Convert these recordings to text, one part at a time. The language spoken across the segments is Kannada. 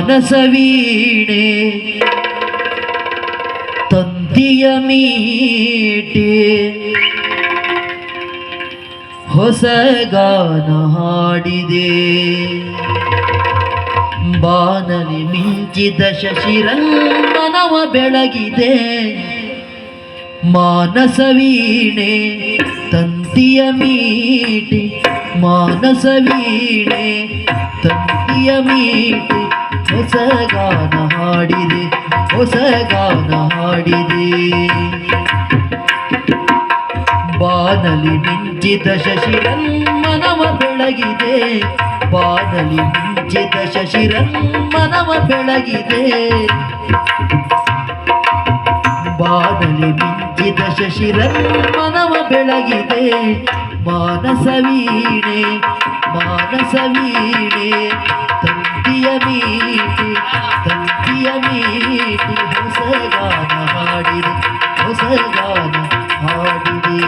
ಮಾನಸ ವೀಣೆ. ತಂತಿಯ ಮೀಟೆ. ಹೊಸ ಗಾನ ಹಾಡಿದೆ. ಬಾನಲಿ ಮಿಂಚಿದ ಶಶಿರಂಗನವ ಬೆಳಗಿದೆ. ಮಾನಸ ವೀಣೆ, ತಂತಿಯ ಮೀಟೆ. ಮಾನಸ ವೀಣೆ, ತಂತಿಯ ಮೀಟಿ. ಹೊಸ ಗಾನ ಹಾಡಿದೆ, ಹೊಸ ಗಾನ ಹಾಡಿದೆ. ಬಾನಲಿ ಮಿಂಚಿದ ಶಶಿರಮ್ಮನವ ಬೆಳಗಿದೆ, ಬಾನಲಿ ಮಿಂಚಿದ ಶಶಿರಮ್ಮನವ ಬೆಳಗಿದೆ. ಬಾನಲಿ ಮಿಂಚಿದ ಶಶಿರಮ್ಮನವ ಬೆಳಗಿದೆ, ಮಾನಸ ವೀಣೆ ಮಾನಸ ವೀಣೆ. ತಂತಿಯ ಮೀಟಿ ತಂತಿಯ ಮೀಟಿ ಹೊಸ ಗಾನ ಹಾಡಿದೆ ಹೊಸ ಗಾನ ಹಾಡಿದೆ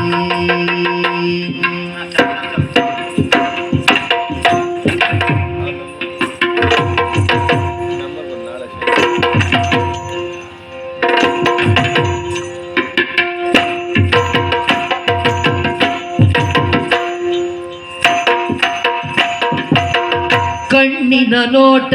ಕಣ್ಣಿನ ನೋಟ